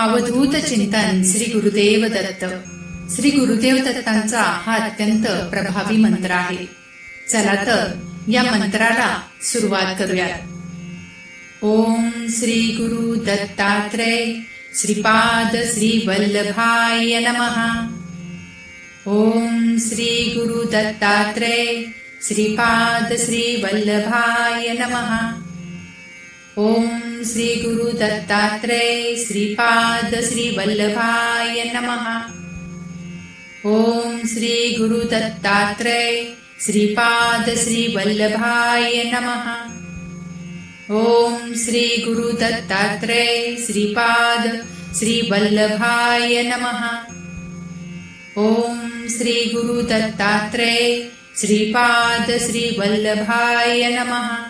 अवधूत चिंतन श्री गुरुदेव दत्त. श्री गुरुदेव दत्तांचा हा अत्यंत प्रभावी मंत्र आहे. चला तर या मंत्राला सुरुवात करूया ओम श्री गुरु दत्तात्रय श्रीपाद श्री वल्लभाय नमहा ओम श्री गुरु दत्तात्रय श्रीपाद श्री वल्लभाय नमहा ओम श्री गुरु दत्तात्रय श्रीपाद श्री वल्लभाय नमः। ओम श्री गुरु दत्तात्रय श्रीपाद श्री वल्लभाय नमः। ओम श्री गुरु दत्तात्रय श्रीपाद श्री वल्लभाय नमः। ओम श्री गुरु दत्तात्रय श्रीपाद श्री वल्लभाय नमः।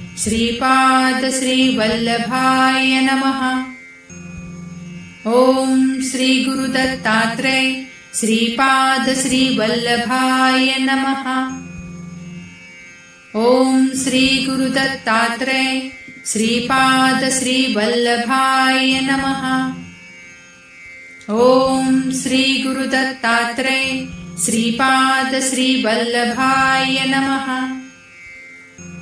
श्रीपाद श्री वल्लभाय नमः। ओम श्री गुरु दत्तात्रय श्रीपाद श्री वल्लभाय नमः। ओम श्री गुरु दत्तात्रय श्रीपाद श्री वल्लभाय नमः। ओम श्री गुरु दत्तात्रय श्रीपाद श्री वल्लभाय नमः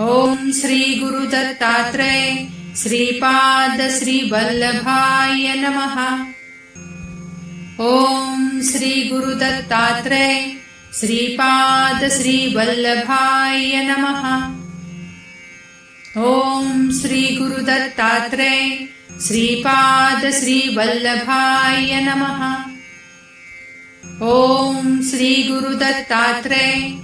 ॐ श्रीगुरुदत्तात्रेय श्रीपाद श्रीवल्लभाय नमः। ॐ श्रीगुरुदत्तात्रेय श्रीपाद श्रीवल्लभाय नमः। ॐ श्रीगुरुदत्तात्रेय श्रीपाद श्रीवल्लभाय नमः। ॐ श्रीगुरुदत्तात्रेय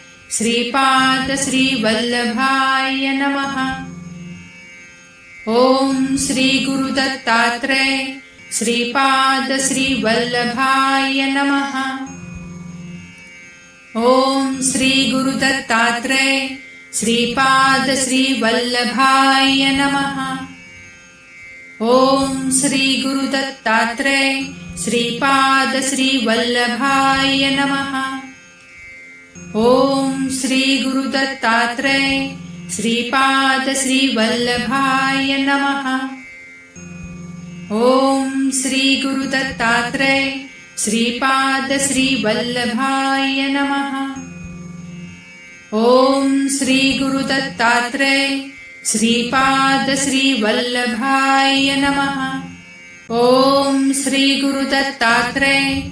श्रीपाद श्रीवल्लभाय नमः। ॐ श्रीगुरुदत्तात्रेय श्रीपाद श्रीवल्लभाय नमः। ॐ श्रीगुरुदत्तात्रेय श्रीपाद श्रीवल्लभाय नमः। ॐ श्रीगुरुदत्तात्रेय श्रीपाद श्रीवल्लभाय नमः ॐ श्रीगुरुदत्तात्रेय श्रीपाद श्रीवल्लभाय नमः। ॐ श्रीगुरुदत्तात्रेय श्रीपाद श्रीवल्लभाय नमः। ॐ श्रीगुरुदत्तात्रेय श्रीपाद श्रीवल्लभाय नमः। ॐ श्रीगुरुदत्तात्रेय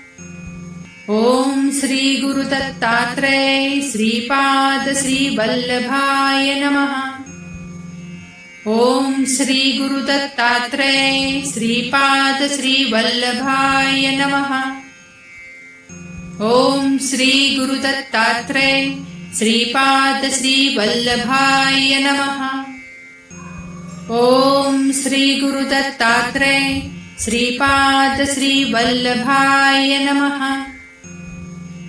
ॐ श्रीगुरुदत्तात्रेय श्रीपाद श्रीवल्लभाय नमः। ॐ श्रीगुरुदत्तात्रेय श्रीपाद श्रीवल्लभाय नमः। ॐ श्रीगुरुदत्तात्रेय श्रीपाद श्रीवल्लभाय नमः। ॐ श्रीगुरुदत्तात्रेय श्रीपाद श्रीवल्लभाय नमः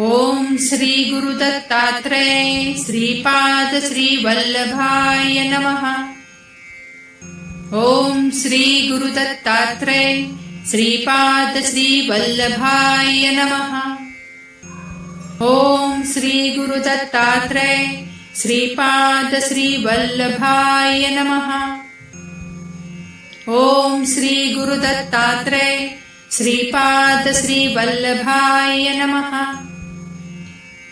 ॐ श्रीगुरुदत्तात्रेय श्रीपाद श्रीवल्लभाय नमः। ॐ श्रीगुरुदत्तात्रेय श्रीपाद श्रीवल्लभाय नमः। ॐ श्री गुरुदत्तात्रेय श्रीपाद श्रीवल्लभाय नमः। ॐ श्री गुरुदत्तात्रेय श्रीपाद श्रीवल्लभाय नमः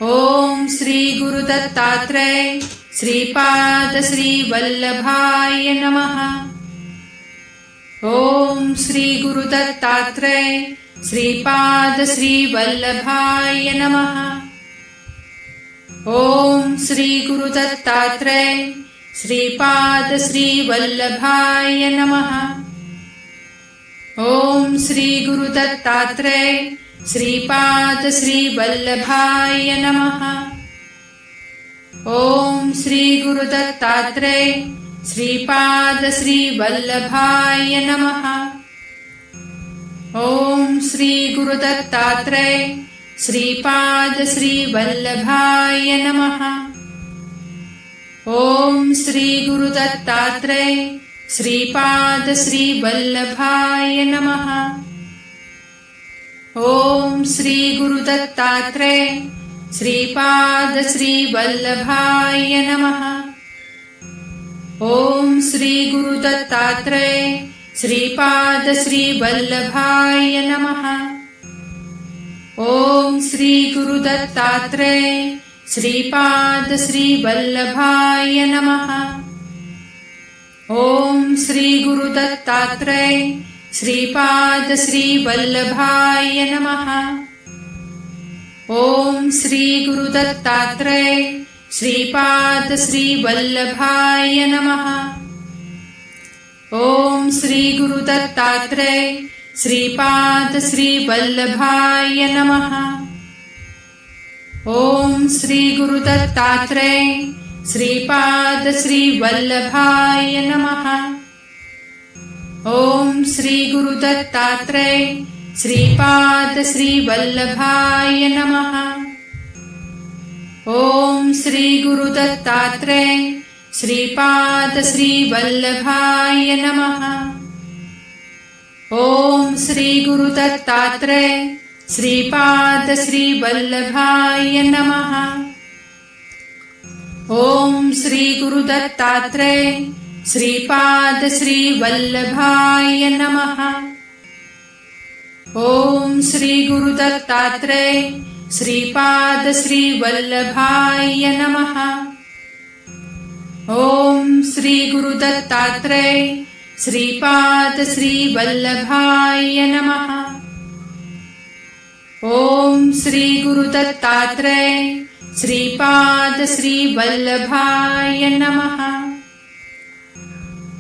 ॐ श्री गुरुदत्तात्रेय श्रीपाद श्रीवल्लभाय नमः। ॐ श्री गुरुदत्तात्रेय श्रीपाद श्रीवल्लभाय नमः। ॐ श्री गुरुदत्तात्रेय श्रीपाद श्रीवल्लभाय नमः। ॐ श्री गुरुदत्तात्रेय श्रीपाद श्रीवल्लभाय नमः। ॐ श्री गुरुदत्तात्रेय श्रीपाद श्रीवल्लभाय नमः। ॐ श्री गुरुदत्तात्रेय श्रीपाद श्रीवल्लभाय नमः। ॐ श्री गुरुदत्तात्रेय श्रीपाद श्रीवल्लभाय नमः ॐ श्री गुरुदत्तात्रेय श्रीपाद श्रीवल्लभाय नमः। ॐ श्री गुरुदत्तात्रेय श्रीपाद श्रीवल्लभाय नमः। ॐ श्री गुरुदत्तात्रेय श्रीपाद श्रीवल्लभाय नमः। ॐ श्री गुरुदत्तात्रेय श्रीपाद श्रीवल्लभाय नमः. ॐ श्री गुरुदत्तात्रेय श्रीपाद श्रीवल्लभाय नमः. ॐ श्री गुरुदत्तात्रेय श्रीपाद श्रीवल्लभाय नमः ॐ श्री गुरुदत्तात्रेय श्रीपाद श्रीवल्लभाय नमः। ॐ श्री गुरुदत्तात्रेय श्रीपाद श्रीवल्लभाय नमः। ॐ श्री गुरुदत्तात्रेय श्रीपाद श्रीवल्लभाय नमः। ॐ श्रीगुरुदत्तात्रय श्रीपाद श्रीवल्लभाय नमः। ॐ श्री गुरुदत्तात्रेय श्रीपाद श्रीवल्लभाय नमः। ॐ श्री गुरुदत्तात्रेय श्रीपाद श्रीवल्लभाय नमः। ॐ गुरुदत्तात्रेय श्रीपाद श्रीवल्लभाय नमः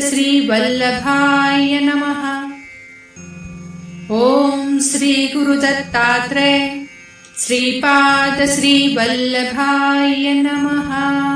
श्रीवल्लभाय नमः। ॐ श्री गुरुदत्तात्रेय श्रीपाद श्रीवल्लभाय नमः